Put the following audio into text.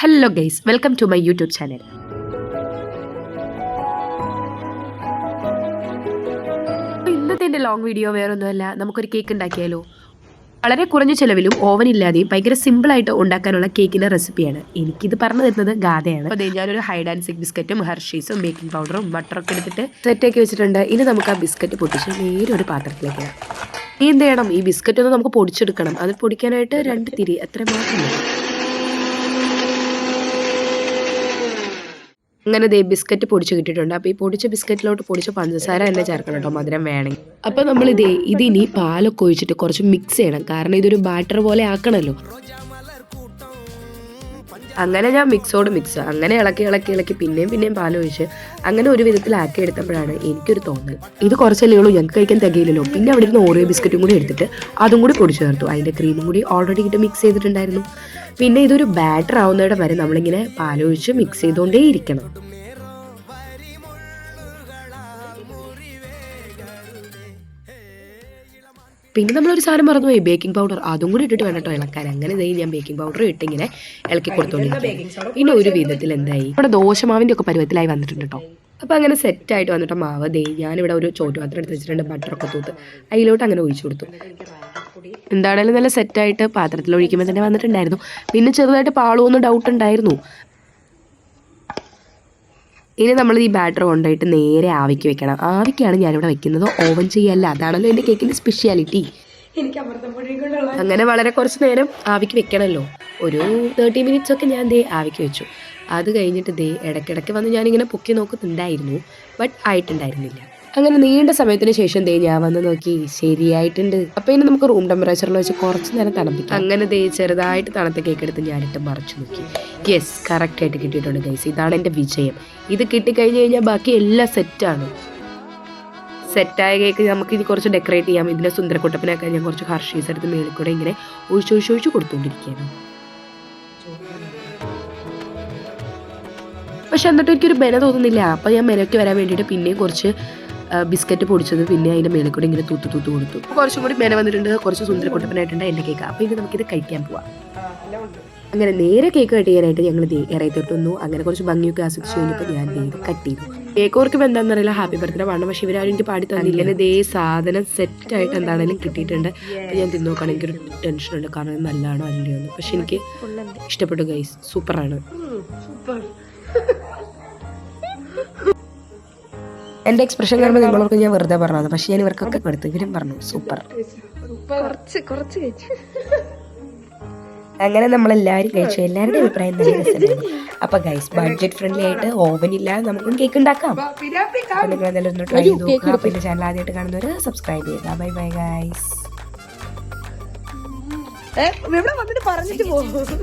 Hello guys welcome to my YouTube channel ഇന്നത്തെ എന്റെ long video വേറൊന്നുമല്ല. നമുക്കൊരു കേക്ക് ഉണ്ടാക്കിയാലോ? വളരെ കുറഞ്ഞ ചിലവിലും ഓവൻ ഇല്ലാതെയും ഭയങ്കര സിമ്പിളായിട്ട് ഉണ്ടാക്കാനുള്ള കേക്കിന്റെ റെസിപ്പിയാണ് എനിക്കിത് പറഞ്ഞു തരുന്നത് ഗാഥയാണ് അപ്പോൾ ദേ ഞാനൊരു ഹൈഡ് ആൻഡ് സിക്ക് ബിസ്ക്കറ്റും ഹർഷീസും ബേക്കിംഗ് പൗഡറും ബട്ടറൊക്കെ എടുത്തിട്ട് സെറ്റാക്കി വെച്ചിട്ടുണ്ട്. ഇനി നമുക്ക് ആ ബിസ്ക്കറ്റ് പൊട്ടിച്ച് നേരെ ഒരു പാത്രത്തിലേക്ക് എന്ത് ചെയ്യണം? ഈ ബിസ്ക്കറ്റ് ഒന്ന് നമുക്ക് പൊടിച്ചെടുക്കണം. അത് പൊടിക്കാനായിട്ട് രണ്ട് തിരി അത്ര മാത്രം അങ്ങനെ ദേ ബിസ്ക്കറ്റ് പൊടിച്ച് കിട്ടിയിട്ടുണ്ട്. അപ്പോൾ ഈ പൊടിച്ച ബിസ്ക്കറ്റിലോട്ട് പൊടിച്ച പഞ്ചസാര തന്നെ ചേർക്കണം കേട്ടോ മധുരം വേണമെങ്കിൽ. അപ്പോൾ നമ്മൾ ഇതേ ഇതിനി പാലൊക്കെ ഒഴിച്ചിട്ട് കുറച്ച് മിക്സ് ചെയ്യണം. കാരണം ഇതൊരു ബാറ്റർ പോലെ ആക്കണമല്ലോ അങ്ങനെ ഞാൻ മിക്സോട് മിക്സ് അങ്ങനെ ഇളക്കി ഇളക്കി ഇളക്കി പിന്നെയും പിന്നെയും പാലൊഴിച്ച് അങ്ങനെ ഒരു വിധത്തിൽ വിധത്തിലാക്കി എടുത്തപ്പോഴാണ് എനിക്കൊരു തോന്നൽ. ഇത് കുറച്ചല്ലേ ഉള്ളൂ? ഞങ്ങൾക്ക് കഴിക്കാൻ തികയില്ലല്ലോ. പിന്നെ അവിടെ ഇരുന്ന് ഓറിയോ ബിസ്ക്കറ്റും കൂടി എടുത്തിട്ട് അതും കൂടി പൊടിച്ചു ചേർത്തു. അതിന്റെ ക്രീമും കൂടി ഓൾറെഡി ഇട്ട് മിക്സ് ചെയ്തിട്ടുണ്ടായിരുന്നു. പിന്നെ ഇതൊരു ബാറ്റർ ആവുന്നിടം വരെ നമ്മളിങ്ങനെ പാലൊഴിച്ച് മിക്സ് ചെയ്തുകൊണ്ടേ ഇരിക്കണം പിന്നെ നമ്മളൊരു സാധനം മറന്നുപോയി. ബേക്കിംഗ് പൗഡർ അതും കൂടി ഇട്ടിട്ട് വേണം കേട്ടോ ഇളക്കാൻ. അങ്ങനെ ഇതായി ഞാൻ ബേക്കിംഗ് പൗഡർ ഇട്ട് ഇങ്ങനെ ഇളക്കി കൊടുത്തോണ്ടിരിക്കും പിന്നെ ഒരു വിധത്തിൽ എന്തായി ഇവിടെ ദോശമാവിന്റെ ഒക്കെ പരുവത്തിലായി വന്നിട്ടുണ്ട് കേട്ടോ അപ്പോൾ അങ്ങനെ സെറ്റ് സെറ്റായിട്ട് വന്നിട്ട് മാവ് ദേ ഞാനിവിടെ ഒരു ചോറ്റുപാത്രം എടുത്ത് വെച്ചിട്ടുണ്ട് ബട്ടറൊക്കെ തൂത്ത്. അതിലോട്ട് അങ്ങനെ ഒഴിച്ചു കൊടുത്തു. എന്താണേലും നല്ല സെറ്റായിട്ട് പാത്രത്തിൽ ഒഴിക്കുമ്പോൾ തന്നെ വന്നിട്ടുണ്ടായിരുന്നു. പിന്നെ ചെറുതായിട്ട് പാളുമെന്ന് ഡൗട്ട് ഉണ്ടായിരുന്നു. ഇനി നമ്മൾ ഈ ബാറ്റർ കൊണ്ടുപോയിട്ട് നേരെ ആവിക്ക് വെക്കണം. ആവിക്കാണ് ഞാനിവിടെ വെക്കുന്നത്. ഓവൻ ചെയ്യല്ല. അതാണല്ലോ എന്റെ കേക്കിന്റെ സ്പെഷ്യാലിറ്റി അങ്ങനെ വളരെ കുറച്ച് നേരം ആവിക്ക് വെക്കണമല്ലോ ഒരു തേർട്ടി മിനിറ്റ്സ് ഒക്കെ ഞാൻ ദേ ആവിക്ക് വെച്ചു. അത് കഴിഞ്ഞിട്ട് ദേ ഇടയ്ക്കിടയ്ക്ക് വന്ന് ഞാനിങ്ങനെ പൊക്കി നോക്കുന്നുണ്ടായിരുന്നു. ബട്ട് ആയിട്ടുണ്ടായിരുന്നില്ല. അങ്ങനെ നീണ്ട സമയത്തിന് ശേഷം ദേ ഞാൻ വന്ന് നോക്കി ശരിയായിട്ടുണ്ട്. അപ്പൊ ഇനി നമുക്ക് റൂം ടെമ്പറേച്ചറിൽ വെച്ച് കുറച്ച് നേരം തണുപ്പിക്കാം. അങ്ങനെ ദേ ചെറുതായിട്ട് തണുത്ത കേക്ക് എടുത്ത് ഞാനിട്ട് മറിച്ചു നോക്കി. യെസ് കറക്റ്റ് ആയിട്ട് കിട്ടിയിട്ടുണ്ട് ഗൈസ് ഇതാണ് എന്റെ വിജയം. ഇത് കിട്ടിക്കഴിഞ്ഞ് കഴിഞ്ഞാൽ ബാക്കി എല്ലാം സെറ്റാണ് സെറ്റായ കേക്ക് നമുക്ക് ഇനി കുറച്ച് ഡെക്കറേറ്റ് ചെയ്യാം. ഇതിന്റെ സുന്ദരക്കുട്ടപ്പനൊക്കെ ഞാൻ കുറച്ച് ഹർഷീസ് എടുത്ത് മേളിൽ കൂടെ ഇങ്ങനെ ഒഴിച്ച് ഒഴിച്ച് ഒഴിച്ച് കൊടുത്തുകൊണ്ടിരിക്കുകയാണ്. പക്ഷെ എന്നിട്ട് എനിക്കൊരു ബെന തോന്നുന്നില്ല. അപ്പോൾ ഞാൻ മെനയ്ക്ക് വരാൻ വേണ്ടിയിട്ട് പിന്നെയും കുറച്ച് ബിസ്ക്കറ്റ് പൊടിച്ചത് പിന്നെ അതിന്റെ മേലെ കൂടെ ഇങ്ങനെ തൂത്ത് തൂത്ത് കൊടുത്തു. കുറച്ചും കൂടി മേലെ വന്നിട്ടുണ്ട് കുറച്ച് സുന്ദര സുന്ദരക്കുട്ടപ്പനായിട്ടുണ്ട് എന്റെ കേക്ക് അപ്പോൾ ഇത് നമുക്കിത് കഴിക്കാൻ പോവാം. അങ്ങനെ നേരെ കേക്ക് കട്ട് ചെയ്യാനായിട്ട് ഞങ്ങൾ ഇറയത്തോട്ട് വന്നു. അങ്ങനെ കുറച്ച് ഭംഗിയൊക്കെ ആസ്വദിച്ച് കഴിഞ്ഞപ്പോൾ ഞാൻ ഇത് കട്ട് ചെയ്തു. കേക്ക് ഓർക്കും എന്താണെന്ന് അറിയില്ല ഹാപ്പി ബർത്ത്ഡേ വേണം പക്ഷേ ഇവരാരും എനിക്ക് പാടി തന്നില്ല. ഇതേ സാധനം സെറ്റായിട്ട് എന്താണെങ്കിലും കിട്ടിയിട്ടുണ്ട്. അപ്പോൾ ഞാൻ തിന്നു നോക്കുകയാണെങ്കിൽ എനിക്കൊരു ടെൻഷനുണ്ട് കാരണം നല്ലതാണോ അല്ലയോ എന്ന് പക്ഷെ എനിക്ക് ഇഷ്ടപ്പെട്ടു ഗൈസ് സൂപ്പറാണ് എന്റെ എക്സ്പ്രഷൻ കാണുമ്പോൾ നിങ്ങളോർക്ക് ഞാൻ വെറുതെ പറഞ്ഞത്. പക്ഷെ ഞാൻ ഇവർക്കൊക്കെ കൊടുത്തു ഇവരും പറഞ്ഞു. സൂപ്പർ. കുറച്ച് കുറച്ച് കഴിച്ചു. അങ്ങനെ നമ്മളെല്ലാവരും കഴിച്ചു. എല്ലാവരുടെയും അഭിപ്രായം നല്ല അപ്പൊ ഗൈസ് ബഡ്ജറ്റ് ഫ്രണ്ട്ലി ആയിട്ട് ഓവൻ ഇല്ലാതെ നമുക്കും കേക്ക് ഉണ്ടാക്കാം. അപ്പൊ നിങ്ങൾ എന്തായാലും ഒന്ന് ട്രൈ ചെയ്ത് നോക്കുക പിന്നെ ചാനൽ ആദ്യമായിട്ട് കാണുന്നവർ സബ്സ്ക്രൈബ് ചെയ്യുക. ബൈ ബൈ ഗൈസ് ഇവിടെ വന്നിട്ട് പറഞ്ഞിട്ട് പോകും?